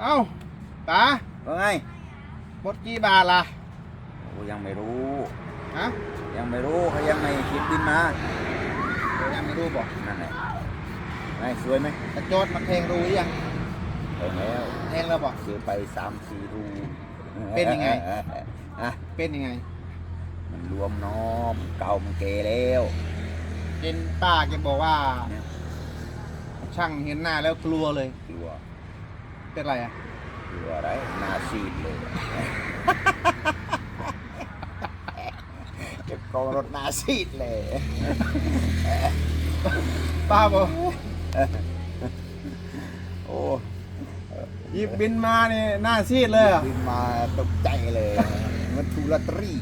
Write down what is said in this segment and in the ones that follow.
เอ้าตาว่าไงหมดกี่บาทล่ะโอ้ยังไม่รู้ฮะยังไม่รู้เขายังไม่คิดบินมาเดี๋ยวยังไม่รู้บอกนั่นแหละไงสวยไหมกระโจดมันแทงรูหรือยังเออแล้วแทงแล้วบอกซื้อไปสามสี่รูเป็นยังไงอะเป็นยังไง มันรวมน้อมเก่ามันเกแล้วเห็นป้าแกบอกว่าเนี่ยช่างเห็นหน้าแล้วกลัวเลยกลัว เป็นไรอะกลัวอะไรหนาซีดเลยเก็บกองรถหนาซีดเลยป้าบอกโอ้หยิบบินมาเนี่ยหน้าซีดเลยเหรอะบินมาตกใจเลย มันถูกลอตเตอรี่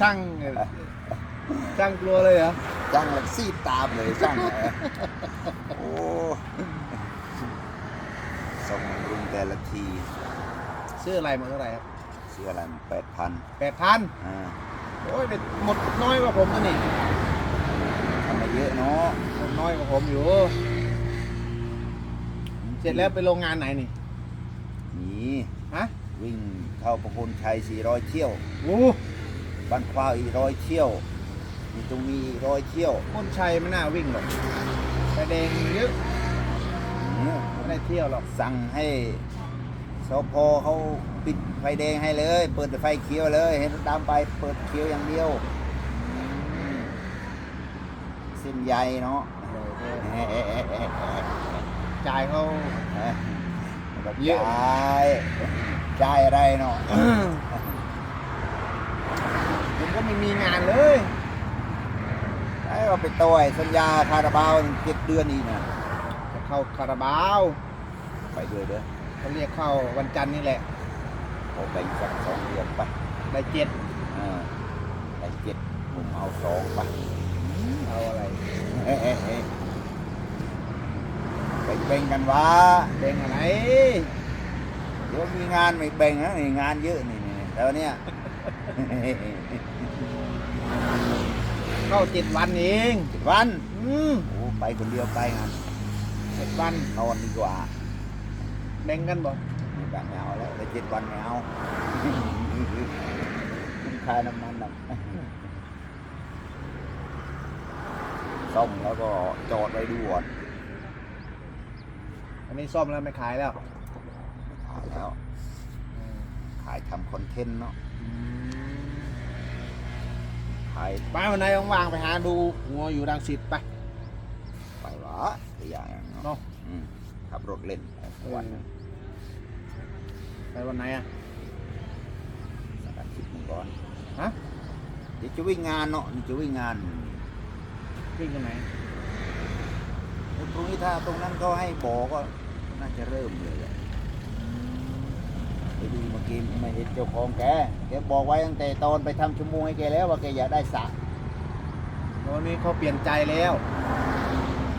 ช่างช่างกลัวเลยเหรอจังเลยซีดตามเลยจังเลยโอ้ ส่งรุงแต่ละทีซื้ออะไรมาเท่าไหร่ครับเสื้ออะไรแปดพันแปดพันอ่าโอ้ยเป็นหมดน้อยกว่าผมนะนี่ทำมาเยอะเนาะหมดน้อยกว่าผมอยู่ เสร็จแล้วไปโรงงานไหนนี่นี่ฮะวิ่งเข้าประคุณชัย400 เที่ยวโอ้บ้านควาวอีกร้อยเที่ยว มีตรงนี้อีกร้อยเที่ยว คนชัยไม่น่าวิ่งหรอกไฟแดงเยอะอืมไม่ได้ เที่ยวหรอกสั่งให้สพเขาปิดไฟแดงให้เลย เปิดแต่ไฟเขียวเลยเห็นรถดำไปเปิดเขียวอย่างเดียวเส้นใยเนาะจ่ายเขาเยจ่อะายจ่ายอะไรเนาะผมก็ไม่มีงานเลยไอ้ว่าไปต่อยสัญญาคาราบาวเจ็ดเดือนอีกนะจะเข้าคาราบาว ไปด้วยเด้อเขาเรียกเข้าวันจันทร์นี่แหละโอ้ไปอีกสักสองเดือนไปได้เจ็ดเออไปเจ็ดผมเอาสองไปเอาอะไรเฮ้เฮ้เฮ้ไปแบ่งกันวะแบ่งอะไรเดี๋ยวมีงานไม่แบ่งนะนี่งานเยอะนี่นี่แต่วันเนี้ยเข้าเจ็ดวันเองเจ็ดวัน อืมโอ้ไปคนเดียวไปงานเจ็ดวันนอนดีกว่า แบ่งกันบ่ไม่แบ่งไม่เอาแล้วแต่เจ็ดวันไม่เอาคุ้มค่าน้ำมันนะซ่อมแล้วก็จอดไว้ดูก่อนอันนี้ซ่อมแล้วไม่ขายแล้วขายแล้ว ขายทำคอนเทนต์เนาะขายไปวันไหนว่างๆไปหาดูงัวอยู่ดังสิทธิ์ไปไปวะตัวอย่างเนาะเนาะอืม ขับรถเล่นวันหนึงไปวันไหนอะสักอาทิตย์หนึงก่อนฮะเดี๋ยวจะวิ่งงานเนาะนี่จะวิ่งงานวิ่งกันไหนตรงนี้ถ้าตรงนั้นเขาให้บอกก็น่าจะเริ่มเลยแหละไปดูเมื่อกี้ไม่เห็นเจ้าของแก แกบอกไว้ตั้งแต่ตอนไปทำชั่วโมงให้แกแล้วว่าแกอยากได้สระตอนนี้เขาเปลี่ยนใจแล้ว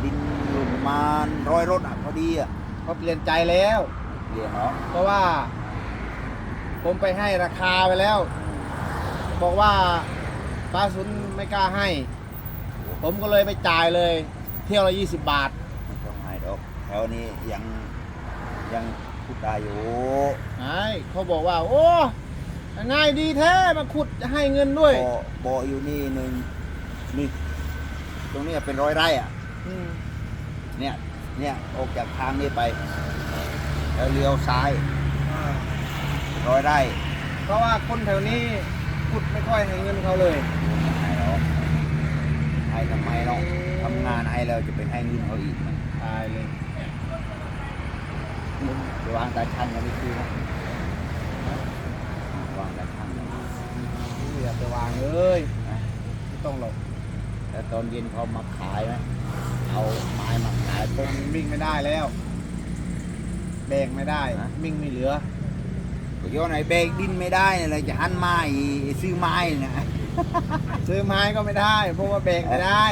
ดินหลุมประมาณร้อยรถอะพอ ดีอะเขาเปลี่ยนใจแล้วเรียนเนาะเพราะว่า ผมไปให้ราคาไปแล้ว บอกว่าป้าสุนไม่กล้าให้ ผมก็เลยไปจ่ายเลย เที่ยวละยี่สิบบาทไม่ต้องให้ดอกแถวนี้ยังยังพูดได้อยู่ไอ้เขาบอกว่า โอ้ง่ายดีแท้มาขุดจะให้เงินด้วยบ่อบ่ออยู่นี่หนึ่งนี่ตรงเนี้ยเป็นร้อยไร่อะอืมเนี่ย เนี่ยออกจากทางนี้ไป แล้วเลี้ยวซ้ายอ่าร้อยไร่เพราะว่าคนแถวนี้ขุดไม่ค่อยให้เงินเขาเลย ให้หรอกให้ทำไมเราทำงานให้เราจะไปให้เงินเขาอีกนะตายเลยจะวางตาชันกันนี่คือนะวางตาชันกันอย่าไปวางเลยนะไม่ต้องหรอกแล้วตอนเย็นเขามาขายไหม เอาไม้มาขายผปุ๊บมวิ่งไม่ได้แล้วแบกไม่ได้ฮะวิ่งไม่เหลือก็โยนไอ้เบรกดินไม่ได้เนี่ยเลยจะหันไม้ซื้อไม้นะซื้อไม้ก็ไม่ได้ เพราะว่าแบกไม่ได้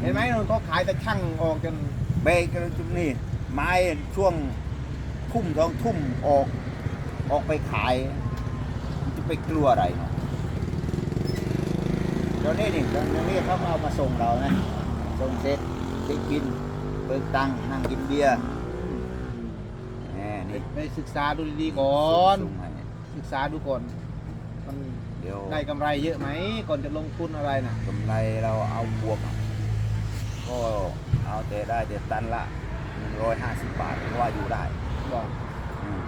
เห็นไหมนนเขาขายแต่ช่างออกจนเบรกก็จุดนี่ไม้ช่วงทุ่มสองทุ่มออก ออกไปขายมันจะไปกลัวอะไรเนาะตอนนี้นี่ตอนนี้เขาเอามาส่งเรานะส่งเสร็จ ไปกินเปิดตังค์นั่งกินเบียร์ไปศึกษาดูดีๆก่อน ส่งให้ศึกษาดูก่อน มันเดี๋ยวได้กำไรเยอะไหม ก่อนจะลงทุนอะไรน่ะ กำไรเราเอาบวกอะก็เอาแต่ได้แต่ตันละ150 บาทเพราะว่าอยู่ได้ บอกอืม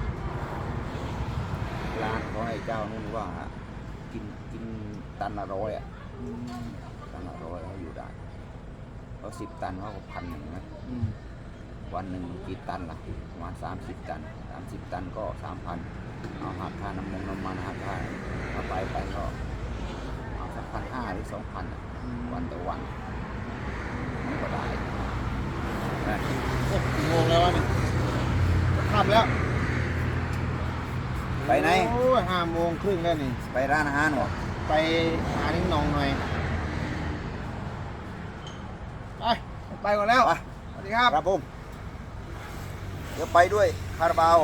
ร้านเขาให้เจ้านู่นว่า กินกินตันละร้อยอะ อืมตันละร้อยเขาอยู่ได้ เขาสิบตันเขาก็พันหนึ่งนะอืมวันหนึ่งกี่ตันล่ะประมาณสามสิบตันสามสิบตันก็สามพันเอาหักค่าน้ำมันน้ำมันหักค่าเอาไปไปก็เอาสักพันห้าหรือสองพันอะวันต่อวันมันก็ได้นะโอ้กี่โมงแล้ววะเนี่ยจะค่ำแล้วไปไหนโอ้ยห้าโมงครึ่งแล้วนี่ ไปร้านอาหารวะไปหานิ้งนองหน่อย ไป ไปก่อนแล้ว ไป สวัสดีครับ ครับผม เดี๋ยวไปด้วยคาราบาว